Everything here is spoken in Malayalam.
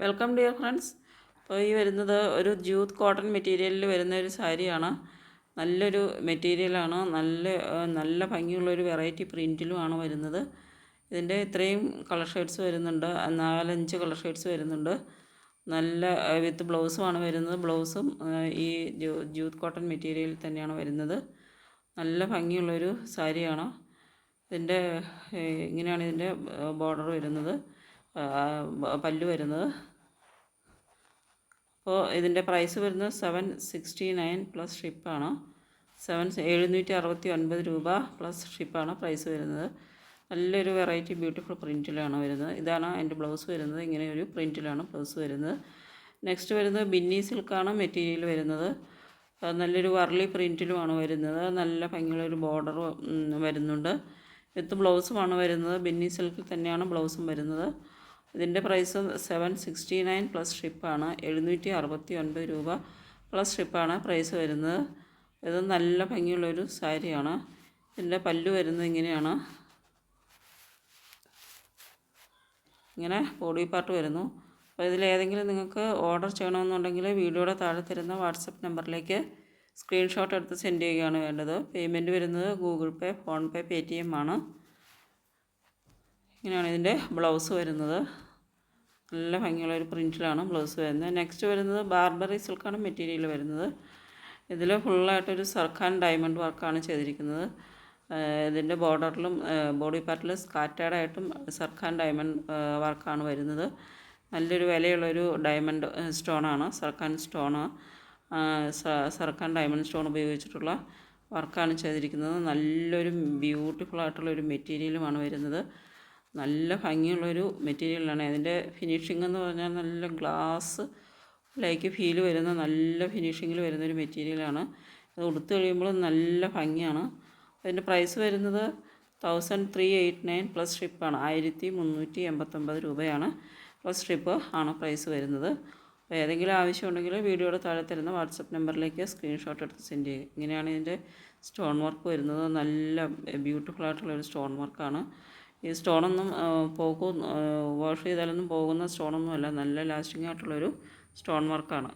വെൽക്കം ഡിയർ ഫ്രണ്ട്സ് അപ്പോൾ ഈ വരുന്നത് ഒരു ജൂത്ത് കോട്ടൺ മെറ്റീരിയലിൽ വരുന്ന ഒരു സാരിയാണ്. നല്ലൊരു മെറ്റീരിയലാണ് നല്ല നല്ല ഭംഗിയുള്ളൊരു വെറൈറ്റി പ്രിന്റിലുമാണ് വരുന്നത്. ഇതിന്റെ ഇത്രയും കളർ ഷെയ്ഡ്സ് വരുന്നുണ്ട്. നാലഞ്ച് കളർ ഷെയ്ഡ്സ് വരുന്നുണ്ട്. നല്ല വിത്ത് ബ്ലൗസുമാണ് വരുന്നത്. ബ്ലൗസും ഈ ജ്യൂത്ത് കോട്ടൺ മെറ്റീരിയൽ തന്നെയാണ് വരുന്നത്. നല്ല ഭംഗിയുള്ളൊരു സാരിയാണ്. ഇതിന്റെ ഇങ്ങനെയാണ് ഇതിന്റെ ബോർഡർ വരുന്നത്. പല്ല് വരുന്നത്. അപ്പോൾ ഇതിന്റെ പ്രൈസ് വരുന്നത് സെവൻ സിക്സ്റ്റി നയൻ പ്ലസ് ഷിപ്പാണ് സെവൻ എഴുന്നൂറ്റി അറുപത്തി ഒൻപത് രൂപ പ്ലസ് ഷിപ്പാണ് പ്രൈസ് വരുന്നത്. നല്ലൊരു വെറൈറ്റി ബ്യൂട്ടിഫുൾ പ്രിന്റിലാണ് വരുന്നത്. ഇതാണ് അതിന്റെ ബ്ലൗസ് വരുന്നത്. ഇങ്ങനെ ഒരു പ്രിന്റിലാണ് ബ്ലൗസ് വരുന്നത്. നെക്സ്റ്റ് വരുന്നത് ബിന്നി സിൽക്കാണ് മെറ്റീരിയൽ വരുന്നത്. നല്ലൊരു വർലി പ്രിന്റിലുമാണ് വരുന്നത്. നല്ല ഭംഗിയുള്ളൊരു ബോർഡർ വരുന്നുണ്ട്. വിത്ത് ബ്ലൗസുമാണ് വരുന്നത്. ബിന്നി സിൽക്കിൽ തന്നെയാണ് ബ്ലൗസും വരുന്നത്. ഇതിന്റെ price seven sixty nine plus ഷിപ്പാണ് എഴുന്നൂറ്റി അറുപത്തി ഒൻപത് രൂപ പ്ലസ് ഷിപ്പാണ് പ്രൈസ് വരുന്നത്. ഇത് നല്ല ഭംഗിയുള്ളൊരു സാരിയാണ്. ഇതിന്റെ പല്ല് വരുന്നത് ഇങ്ങനെയാണ്. ഇങ്ങനെ ബോഡി പാർട്ട് വരുന്നു. അപ്പോൾ ഇതിലേതെങ്കിലും നിങ്ങൾക്ക് ഓർഡർ ചെയ്യണമെന്നുണ്ടെങ്കിൽ വീഡിയോയുടെ താഴെ തരുന്ന വാട്സപ്പ് നമ്പറിലേക്ക് സ്ക്രീൻഷോട്ട് എടുത്ത് സെൻഡ് ചെയ്യുകയാണ് വേണ്ടത്. പേയ്മെന്റ് വരുന്നത് ഗൂഗിൾ പേ ഫോൺപേ പേ ടി എം ആണ്. ഇങ്ങനെയാണ് ഇതിന്റെ ബ്ലൗസ് വരുന്നത്. നല്ല ഭംഗിയുള്ള ഒരു പ്രിന്റിലാണ് ബ്ലൗസ് വരുന്നത്. നെക്സ്റ്റ് വരുന്നത് ബാർബറി സിൽക്കാണ് മെറ്റീരിയൽ വരുന്നത്. ഇതിൽ ഫുള്ളായിട്ടൊരു സർക്കാൻ ഡയമണ്ട് വർക്കാണ് ചെയ്തിരിക്കുന്നത്. ഇതിന്റെ ബോർഡറിലും ബോഡി പാർട്ടിലും സ്കാറ്റേഡായിട്ടും സർക്കാൻ ഡയമണ്ട് വർക്കാണ് വരുന്നത്. നല്ലൊരു വിലയുള്ളൊരു diamond സ്റ്റോണാണ് zircon stone zircon diamond stone ഉപയോഗിച്ചിട്ടുള്ള വർക്കാണ് ചെയ്തിരിക്കുന്നത്. നല്ലൊരു ബ്യൂട്ടിഫുൾ ആയിട്ടുള്ള ഒരു മെറ്റീരിയലുമാണ് വരുന്നത്. നല്ല ഭംഗിയുള്ളൊരു മെറ്റീരിയലാണ്. അതിന്റെ ഫിനിഷിംഗ് എന്ന് പറഞ്ഞാൽ നല്ല ഗ്ലാസ് ലൈക്ക് ഫീൽ വരുന്ന നല്ല ഫിനിഷിങ്ങിൽ വരുന്നൊരു മെറ്റീരിയലാണ്. അത് ഉടുത്ത് കഴിയുമ്പോൾ നല്ല ഭംഗിയാണ്. അതിന്റെ പ്രൈസ് വരുന്നത് thousand three eight nine plus ഷിപ്പാണ് ആയിരത്തി മുന്നൂറ്റി എൺപത്തൊമ്പത് രൂപയാണ് പ്ലസ് ഷിപ്പ് ആണ് പ്രൈസ് വരുന്നത്. അപ്പോൾ ഏതെങ്കിലും ആവശ്യമുണ്ടെങ്കിൽ വീഡിയോയുടെ താഴെ തരുന്ന വാട്സപ്പ് നമ്പറിലേക്ക് സ്ക്രീൻഷോട്ട് എടുത്ത് സെൻഡ് ചെയ്യുക. ഇങ്ങനെയാണ് ഇതിന്റെ സ്റ്റോൺ വർക്ക് വരുന്നത്. നല്ല ബ്യൂട്ടിഫുൾ ആയിട്ടുള്ള ഒരു സ്റ്റോൺ വർക്കാണ് ഈ സ്റ്റോണൊന്നും പോകും വാഷ് ചെയ്താലൊന്നും പോകുന്ന സ്റ്റോണൊന്നുമല്ല. നല്ല ലാസ്റ്റിംഗ് ആയിട്ടുള്ളൊരു സ്റ്റോൺ വർക്കാണ്.